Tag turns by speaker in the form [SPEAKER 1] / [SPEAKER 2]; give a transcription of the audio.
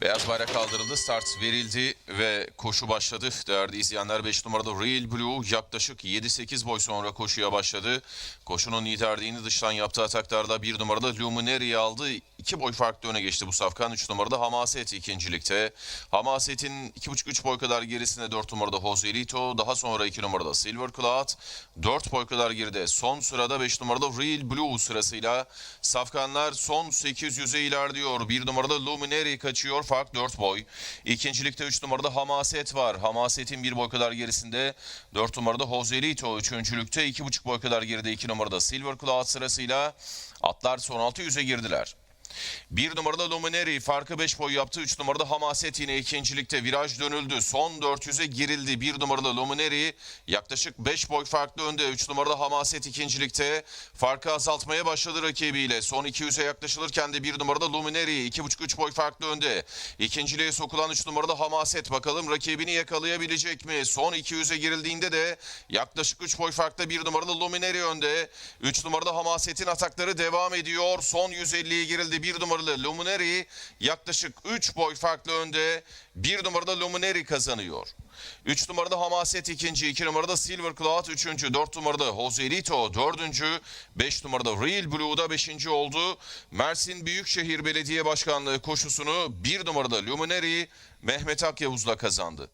[SPEAKER 1] Beyaz bayrak kaldırıldı, start verildi ve koşu başladı. Değerli izleyenler 5 numarada Real Blue yaklaşık 7-8 boy sonra koşuya başladı. Koşunun liderliğini dıştan yaptığı ataklarda 1 numarada Luminari'yi aldı. 2 boy farklı öne geçti bu safkan. 3 numarada Hamaset ikincilikte. Hamaset'in 2,5-3 boy kadar gerisinde 4 numarada Joselito. Daha sonra 2 numarada Silver Cloud. 4 boy kadar geride. Son sırada 5 numarada Real Blue sırasıyla safkanlar son 800'e ilerliyor. 1 numarada Luminary kaçıyor. Fark 4 boy. İkincilikte 3 numarada Hamaset var. Hamaset'in 1 boy kadar gerisinde 4 numarada Joselito. Üçüncülükte 2,5 boy kadar geride 2 numarada Silver Cloud sırasıyla atlar son 600'e girdiler. Bir numarada Luminary farkı 5 boy yaptı. 3 numarada Hamaset yine ikincilikte viraj dönüldü. Son 400'e girildi. Bir numarada Luminary yaklaşık 5 boy farklı önde. 3 numarada Hamaset ikincilikte farkı azaltmaya başladı rakibiyle. Son 200'e yaklaşılırken de bir numarada Luminary 2,5-3 boy farklı önde. İkinciliğe sokulan 3 numarada Hamaset bakalım rakibini yakalayabilecek mi? Son 200'e girildiğinde de yaklaşık 3 boy farklı bir numarada Luminary önde. 3 numarada Hamaset'in atakları devam ediyor. Son 150'ye girildi. Bir numaralı Luminary yaklaşık 3 boy farklı önde. Bir numarada Luminary kazanıyor. 3 numarada Hamaset ikinci, 2 numarada Silver Cloud üçüncü, 4 numarada Joselito dördüncü, 5 numarada Real Blue'da beşinci oldu. Mersin Büyükşehir Belediye Başkanlığı koşusunu 1 numarada Luminary Mehmet Akyavuz'la kazandı.